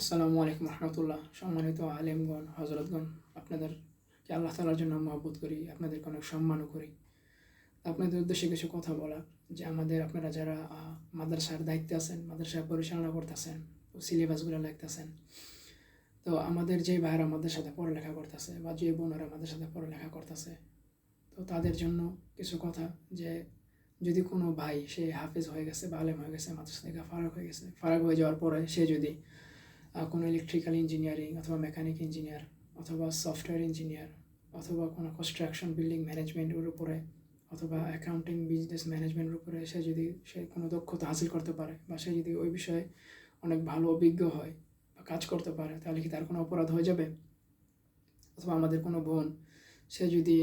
আসসালামু আলাইকুম রহমতুল্লাহ। সম্মানিত আলেমগণ হজরতগণ আপনাদেরকে আল্লাহ তালার জন্য মহব্বত করি, আপনাদেরকে অনেক সম্মানও করি। আপনাদের উদ্দেশ্যে কিছু কথা বলার, যে আমাদের আপনারা যারা মাদ্রাসার দায়িত্বে আছেন মাদ্রাসা পরিচালনা করতেছেন সিলেবাসগুলো লিখতেছেন, তো আমাদের যে ভাইয়েরা আমাদের সাথে পড়ালেখা করতেছে বা যে বোনেরা আমাদের সাথে পড়ালেখা করতেছে, তো তাদের জন্য কিছু কথা, যে যদি কোনো ভাই সে হাফেজ হয়ে গেছে বা আলেম হয়ে গেছে, মাদ্রাসা থেকে ফারাক হয়ে গেছে, ফারাক হয়ে যাওয়ার পরে সে যদি কোনো ইলেকট্রিক্যাল ইঞ্জিনিয়ারিং অথবা মেকানিক ইঞ্জিনিয়ার অথবা সফটওয়্যার ইঞ্জিনিয়ার অথবা কোনো কনস্ট্রাকশন বিল্ডিং ম্যানেজমেন্টের উপরে অথবা অ্যাকাউন্টিং বিজনেস ম্যানেজমেন্টের উপরে সে যদি সে কোনো দক্ষতা হাসিল করতে পারে বা সে যদি ওই বিষয়ে অনেক ভালো অভিজ্ঞ হয় বা কাজ করতে পারে, তাহলে কি তার কোনো অপরাধ হয়ে যাবে? অথবা আমাদের কোনো বোন, সে যদি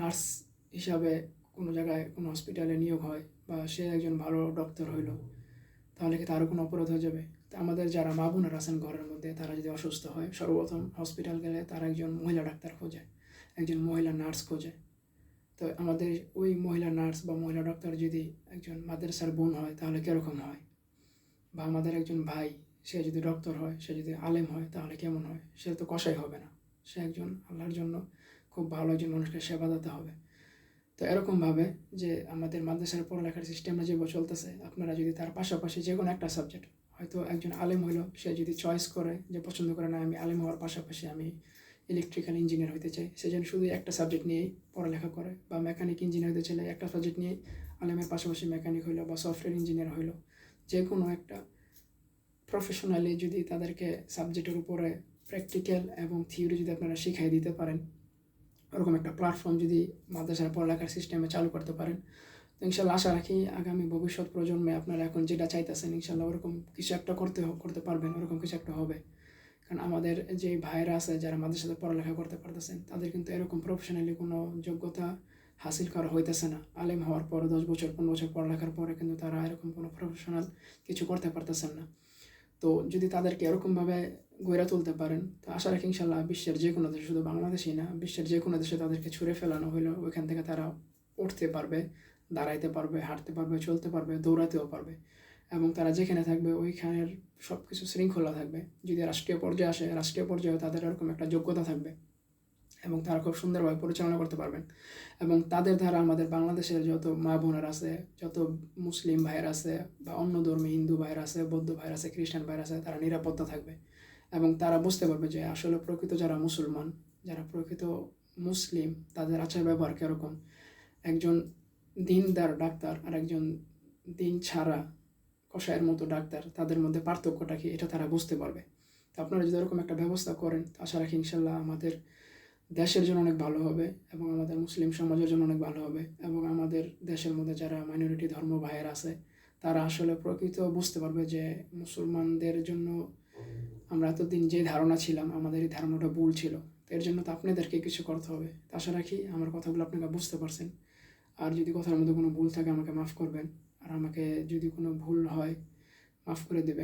নার্স হিসাবে কোনো জায়গায় কোনো হসপিটালে নিয়োগ হয় বা সে একজন ভালো ডক্টর হইল, তাহলে কি তারও কোনো অপরাধ হয়ে যাবে? আমাদের যারা মা বোনেরা আছেন ঘরের মধ্যে, তারা যদি অসুস্থ হয়, সর্বপ্রথম হসপিটাল গেলে তারা একজন মহিলা ডাক্তার খোঁজে, একজন মহিলা নার্স খোঁজে। তো আমাদের ওই মহিলা নার্স বা মহিলা ডক্টর যদি একজন মাদ্রাসার বোন হয়, তাহলে কীরকম হয়? বা আমাদের একজন ভাই, সে যদি ডক্টর হয়, সে যদি আলেম হয়, তাহলে কেমন হয়? সে তো কষাই হবে না। সে একজন আল্লাহর জন্য খুব ভালো একজন মানুষকে সেবা দিতে হবে। তো এরকমভাবে যে আমাদের মাদ্রাসার পড়ালেখার সিস্টেমটা যেভাবে চলতেছে, আপনারা যদি তার পাশাপাশি যে কোনো একটা সাবজেক্ট হয়তো একজন আলেম হইল সে যদি চয়েস করে যে পছন্দ করে না, আমি আলেম হওয়ার পাশাপাশি আমি ইলেকট্রিক্যাল ইঞ্জিনিয়ার হতে চাই। সে যেন শুধু একটা সাবজেক্ট নিয়েই পড়ালেখা করে বা মেকানিক ইঞ্জিনিয়ার হতে চাইলে একটা সাবজেক্ট নিয়েই আলেমের পাশাপাশি মেকানিক হইল বা সফটওয়্যার ইঞ্জিনিয়ার হইল। যে কোনো একটা প্রফেশনালি যদি তাদেরকে সাবজেক্টের উপরে প্র্যাকটিক্যাল এবং থিওরি যদি আপনারা শিখাই দিতে পারেন, ওরকম একটা প্ল্যাটফর্ম যদি মাদ্রাসার পড়ালেখার সিস্টেমে চালু করতে পারেন ইনশাল্লাহ আশা রাখি আগামী ভবিষ্যৎ প্রজন্মে আপনারা এখন যেটা চাইতেছেন, ইনশাল্লাহ ওরকম কিছু একটা করতে করতে পারবেন, ওরকম কিছু একটা হবে। কারণ আমাদের যে ভাইয়েরা আছে, যারা আমাদের সাথে পড়ালেখা করতে পারতেছেন, তাদের কিন্তু এরকম প্রফেশনালি কোনো যোগ্যতা হাসিল করা হইতেছে না। আলেম হওয়ার পরে, দশ বছর, পনেরো বছর পড়ালেখার পরে কিন্তু তারা এরকম কোনো প্রফেশনাল কিছু করতে পারতেছেন না। তো যদি তাদেরকে এরকমভাবে গড়ে তুলতে পারেন, তো আশা রাখি ইনশাল্লাহ বিশ্বের যে কোনো দেশে, শুধু বাংলাদেশেই না, বিশ্বের যে কোনো দেশে তাদেরকে ছুঁড়ে ফেলানো হইল ওইখান থেকে তারা উঠতে পারবে। দাঁড়াইতে পারবে, হাঁটতে পারবে, চলতে পারবে, দৌড়াতেও পারবে। এবং তারা যেখানে থাকবে, ওইখানের সব কিছু শৃঙ্খলা থাকবে। যদি রাষ্ট্রীয় পর্যায়ে আসে, রাষ্ট্রীয় পর্যায়ে তাদের এরকম একটা যোগ্যতা থাকবে। এবং তারা খুব সুন্দরভাবে পরিচালনা করতে পারবেন। এবং তাদের দ্বারা আমাদের বাংলাদেশের যত মা বোনের আছে, যত মুসলিম ভাইয়ের আছে, বা অন্য ধর্মী হিন্দু ভাইয়ের আছে, বৌদ্ধ ভাইয়ের আছে, খ্রিস্টান ভাইয়ের আছে, তারা নিরাপত্তা থাকবে। এবং তারা বুঝতে পারবে যে আসলে প্রকৃত যারা মুসলমান, যারা প্রকৃত মুসলিম, তাদের আচার ব্যবহার কীরকম? একজন দিনদার ডাক্তার আর একজন দিন ছাড়া কষায়ের মতো ডাক্তার, তাদের মধ্যে পার্থক্যটা কি এটা তারা বুঝতে পারবে। তো আপনারা যদি এরকম একটা ব্যবস্থা করেন আশা রাখি ইনশাল্লাহ আমাদের দেশের জন্য অনেক ভালো হবে এবং আমাদের মুসলিম সমাজের জন্য অনেক ভালো হবে এবং আমাদের দেশের মধ্যে যারা মাইনরিটি ধর্ম ভাইয়ের আছে, তারা আসলে প্রকৃত বুঝতে পারবে যে মুসলমানদের জন্য আমরা এতদিন যে ধারণা ছিলাম, আমাদের এই ধারণাটা ভুল ছিল। এর জন্য তো আপনাদেরকে কিছু করতে হবে। আশা রাখি আমার কথাগুলো আপনারা বুঝতে পারছেন। আর যদি কথার মধ্যে কোনো ভুল থাকে, আমাকে মাফ করবেন। আর আমাকে যদি কোনো ভুল হয়, মাফ করে দেবেন।